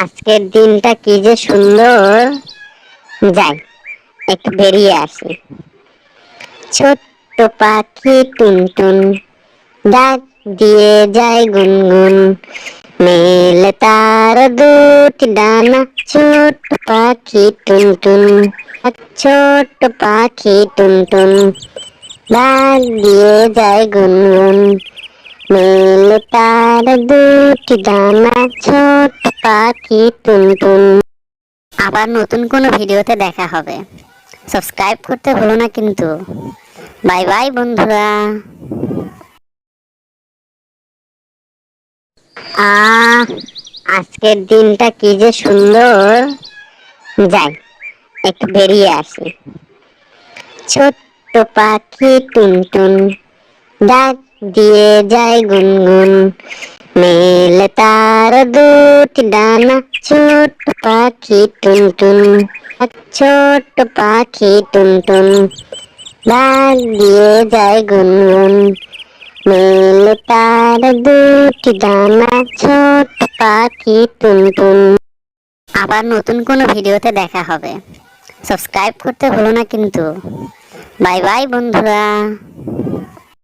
আজকের দিনটা কি যে সুন্দর। যাই, একটু বেরিয়ে আসি। ছোট্ট পাখি টুনটুন, ডাক দিয়ে যায় গুনগুন। মেলে তার দুটি ডানা, ছোট্ট পাখি টুনটুন। ছোট্ট পাখি টুনটুন, ডাক দিয়ে যায় গুনগুন। মেলে তার দুটি ডানা ছোট্ট পাখি টুনটুন। আবার নতুন কোনো ভিডিওতে দেখা হবে। সাবস্ক্রাইব করতে ভুলো না কিন্তু। বাই বাই বন্ধুরা। আহ, আজকের দিনটা কি যে সুন্দর। যাই, একটু বেরিয়ে আসি। ছোট্ট পাখি টুনটুন, ডাক দিয়ে যায় গুনগুন। মেলে তার দুটি ডানা ছোট পাখি টুনটুন। ছোট পাখি টুনটুন। ডাক দিয়ে যায় গুনগুন। মেলে তার দুটি ডানা ছোট পাখি টুনটুন। আবার নতুন কোনো ভিডিওতে দেখা হবে। সাবস্ক্রাইব করতে ভুলো না কিন্তু। বাই বাই বন্ধুরা।